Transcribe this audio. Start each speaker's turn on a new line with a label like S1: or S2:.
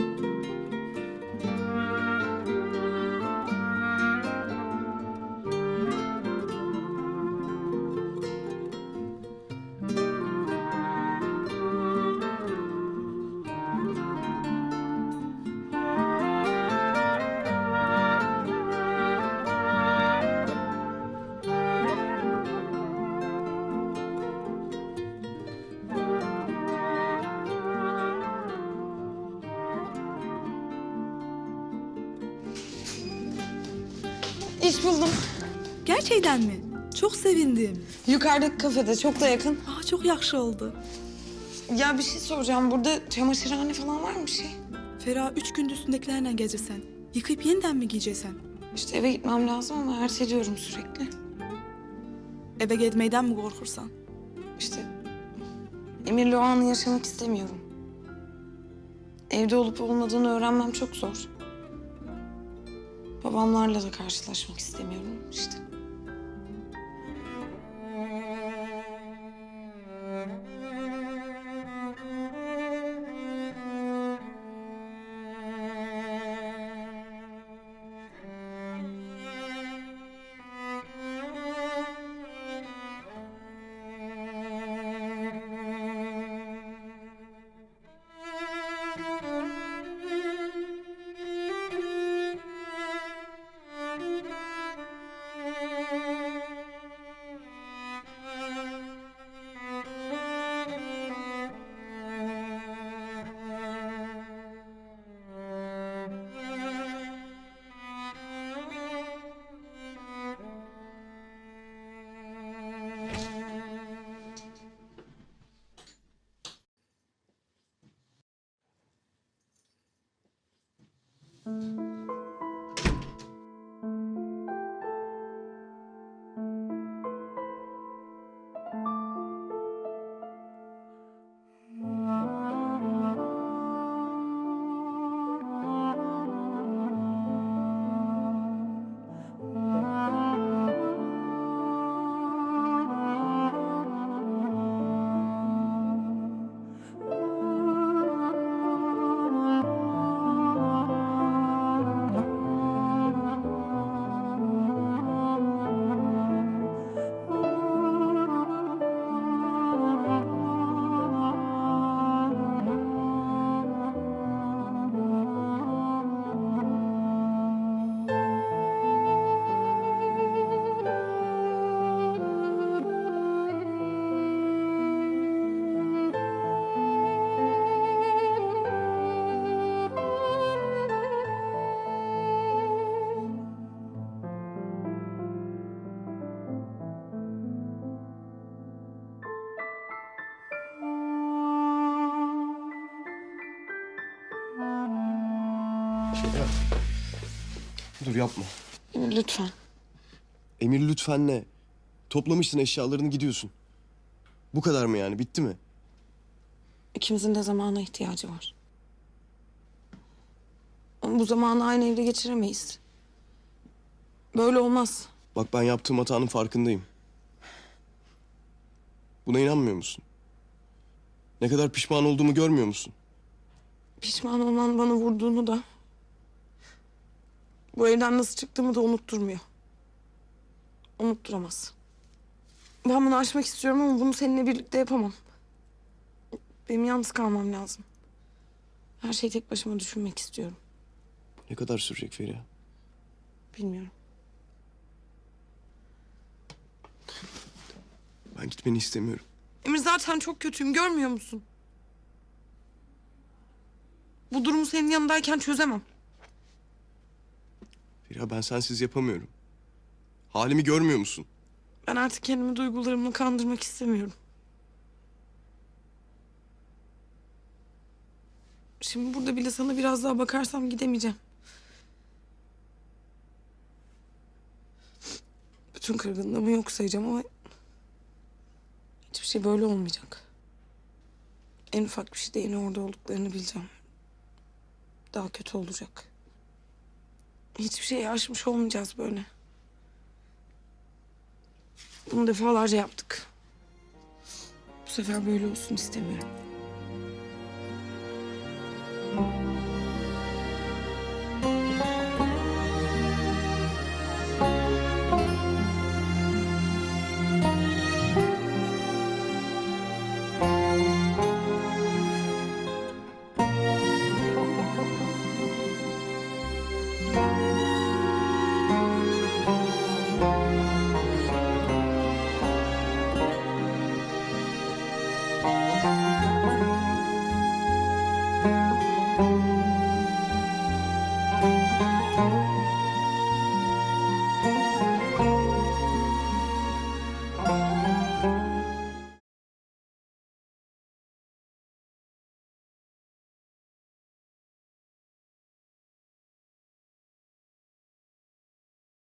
S1: thank you iş buldum.
S2: Gerçekten mi? Çok sevindim.
S1: Yukarıdaki kafede çok da yakın.
S2: Aa, çok yakşı oldu.
S1: Ya bir şey soracağım. Burada çamaşırhane falan var mı bir şey?
S2: Ferah üç gündür üstündekilerle gezirsen. Yıkayıp yeniden mi giyeceksen?
S1: İşte eve gitmem lazım ama erteliyorum sürekli.
S2: Eve gitmeyden mi korkursan?
S1: İşte Emir'le o anı yaşamak istemiyorum. Evde olup olmadığını öğrenmem çok zor. Babamlarla da karşılaşmak istemiyorum işte.
S3: Şeker. Dur yapma.
S1: Emir lütfen.
S3: Emir lütfen ne? Toplamışsın eşyalarını gidiyorsun. Bu kadar mı yani? Bitti mi?
S1: İkimizin de zamana ihtiyacı var. Ama bu zamanı aynı evde geçiremeyiz. Böyle olmaz.
S3: Bak ben yaptığım hatanın farkındayım. Buna inanmıyor musun? Ne kadar pişman olduğumu görmüyor musun?
S1: Pişman olman bana vurduğunu da... ...bu evden nasıl çıktığımı da unutturmuyor. Unutturamaz. Ben bunu aşmak istiyorum ama bunu seninle birlikte yapamam. Benim yalnız kalmam lazım. Her şeyi tek başıma düşünmek istiyorum.
S3: Ne kadar sürecek Feriha?
S1: Bilmiyorum.
S3: Ben gitmeni istemiyorum.
S1: Emir zaten çok kötüyüm görmüyor musun? Bu durumu senin yanındayken çözemem.
S3: Feriha ben sensiz yapamıyorum. Halimi görmüyor musun?
S1: Ben artık kendimi duygularımla kandırmak istemiyorum. Şimdi burada bile sana biraz daha bakarsam gidemeyeceğim. Bütün kırgınlığımı yok sayacağım ama... ...hiçbir şey böyle olmayacak. En ufak bir şeyde yine orada olduklarını bileceğim. Daha kötü olacak. Hiçbir şeyi aşmış olmayacağız böyle. Bunu defalarca yaptık. Bu sefer böyle olsun istemiyorum.